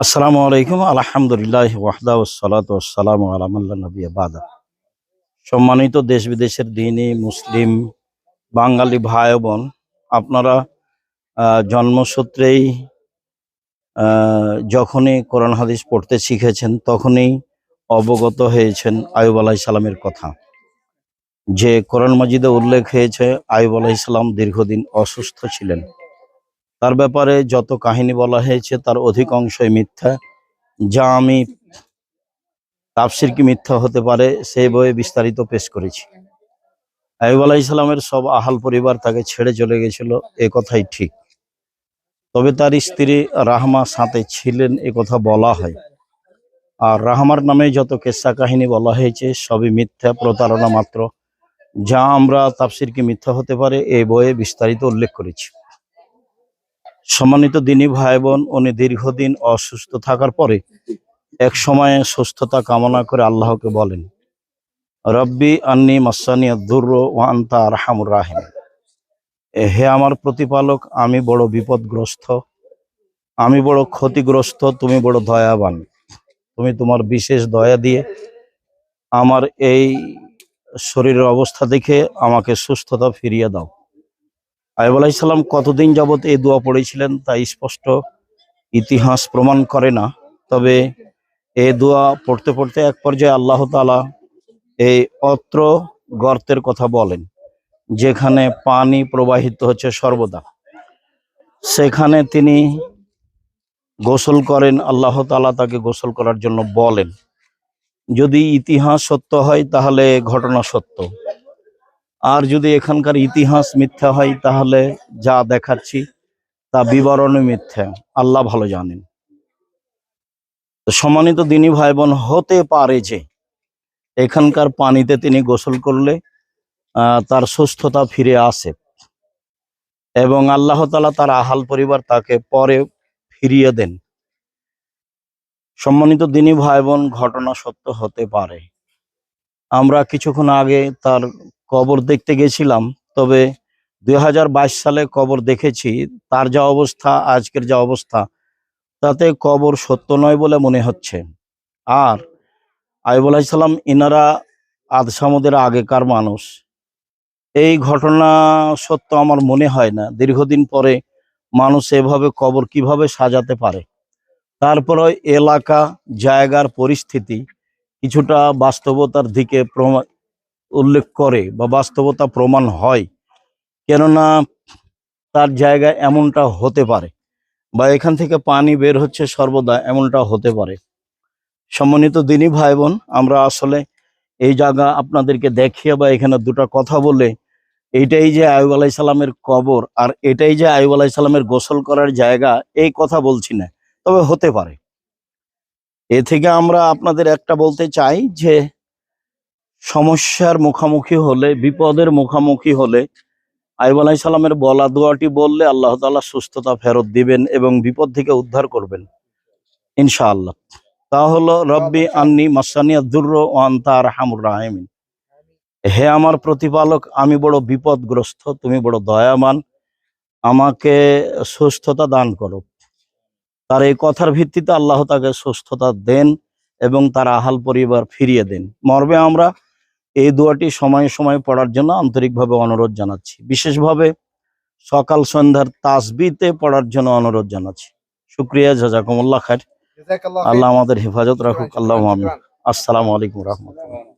আসসালামু আলাইকুম আলহামদুলিল্লাহ ওয়াহদা ওসালাত ওসালাম আলামাল্লা নবী বাদা সম্মানিত দেশ বিদেশের দিনী মুসলিম, বাঙালি ভাই বোন, আপনারা জন্মসূত্রেই যখনই কোরআন হাদিস পড়তে শিখেছেন, তখনই অবগত হয়েছেন আয়ুব আলাহ কথা। যে কোরআন মাজিদে উল্লেখ হয়েছে, আয়ুব আলাহ দীর্ঘদিন অসুস্থ ছিলেন। তার ব্যাপারে যত কাহিনী বলা হয়েছে তার অধিকাংশই মিথ্যা। যা আমি তাফসির কি মিথ্যা হতে পারে সেই বইয়ে বিস্তারিত পেশ করেছি। আয়ুব আলাহ ইসলামের সব আহাল পরিবার তাকে ছেড়ে চলে গেছিল, এ কথাই ঠিক। তবে তার স্ত্রী রাহমা সাথে ছিলেন, এ কথা বলা হয়। আর রাহমার নামে যত কেসা কাহিনী বলা হয়েছে, সবই মিথ্যা প্রতারণা মাত্র। যা আমরা তাফসির কি মিথ্যা হতে পারে এই বইয়ে বিস্তারিত উল্লেখ করেছি। সম্মানিত দিনী ভাই বোন উনি দীর্ঘদিন অসুস্থ থাকার পরে এক সময়ে সুস্থতা কামনা করে আল্লাহকে বলেন, রব্বি আন্নি মাসানি দুর্র ওয়ান্তা আরহামুর রাহিম হে আমার প্রতিপালক, আমি বড় বিপদগ্রস্ত, আমি বড় ক্ষতিগ্রস্ত, তুমি বড় দয়াবান। তুমি তোমার বিশেষ দয়া দিয়ে আমার এই শরীরের অবস্থা দেখে আমাকে সুস্থতা ফিরিয়ে দাও। আয়ব আলাইসাল্লাম কতদিন যাবত এই দোয়া পড়েছিলেন তা স্পষ্ট ইতিহাস প্রমাণ করে না। তবে এ দোয়া পড়তে পড়তে এক পর্যায়ে আল্লাহ তালা এই অত্র গর্তের কথা বলেন, যেখানে পানি প্রবাহিত হচ্ছে সর্বদা। সেখানে তিনি গোসল করেন, আল্লাহ তালা তাকে গোসল করার জন্য বলেন। যদি ইতিহাস সত্য হয় তাহলে ঘটনা সত্য। আর যদি এখানকার ইতিহাস মিথ্যা হয়, তাহলে যা দেখাচ্ছি তা বিবরণে মিথ্যা। আল্লাহ ভালো জানেন। সম্মানিত দিনী ভাই বোন হতে পারে যে এখানকার পানিতে তিনি গোসল করলে তার সুস্থতা ফিরে আসে এবং আল্লাহ তালা তার আহাল পরিবার তাকে পরে ফিরিয়ে দেন। সম্মানিত দিনী ভাই বোন ঘটনা সত্য হতে পারে। আমরা কিছুক্ষণ আগে তার কবর দেখতে গেছিলাম, তবে দুই হাজার বাইশ সালে কবর দেখেছি, তার যা অবস্থা, আজকের যা অবস্থা, তাতে কবর সত্য নয় বলে মনে হচ্ছে। আর আইব আলাইসাল্লাম ইনারা আদসামদের আগেকার মানুষ। এই ঘটনা সত্য আমার মনে হয় না। দীর্ঘদিন পরে মানুষ এভাবে কবর কীভাবে সাজাতে পারে? তারপরে এলাকা, জায়গার পরিস্থিতি কিছুটা বাস্তবতার দিকে উল্লেখ করে বা বাস্তবতা প্রমাণ হয়, কেননা তার জায়গায় এমনটা হতে পারে বা এখান থেকে পানি বের হচ্ছে সর্বদা এমনটা হতে পারে। সম্মানিত দিনী ভাই বোন আমরা আসলে এই জায়গা আপনাদেরকে দেখিয়ে বা এখানে দুটো কথা বলে এইটাই যে আয়ুব আলাই সালামের কবর আর এটাই যে আয়ুব আলাই সালামের গোসল করার জায়গা, এই কথা বলছি না। তবে হতে পারে। এ থেকে আমরা আপনাদের একটা বলতে চাই যে সমস্যার মুখামুখি হলে, বিপদের মুখামুখি হলে, আইব আলাই সালামের বলা দোয়াটি বললে আল্লাহ তাআলা সুস্থতা ফেরত দিবেন এবং বিপদ থেকে উদ্ধার করবেন, ইনশাআল্লাহ। তা হলো, রব্বি আন্নি মাসানিয়া দুর্র ও আন্তা রাহামুর রাহিমিন। হে আমার প্রতিপালক, আমি বড় বিপদগ্রস্ত, তুমি বড় দয়ামান আমাকে সুস্থতা দান করো। তার এই কথার ভিত্তিতে আল্লাহ তাকে সুস্থতা দেন এবং তার আহাল পরিবার ফিরিয়ে দেন। মর্মে আমরা এই দোয়াটি সময়ে সময়ে পড়ার জন্য আন্তরিকভাবে অনুরোধ জানাচ্ছি। বিশেষভাবে সকাল সন্ধ্যার তাসবিতে পড়ার জন্য অনুরোধ জানাচ্ছি। শুক্রিয়া জাজাকুমুল্লাহ খার আল্লাহ আমাদের হেফাজত রাখুক। আল্লাহ আসসালামু আলাইকুম রহমতুল্লাহ।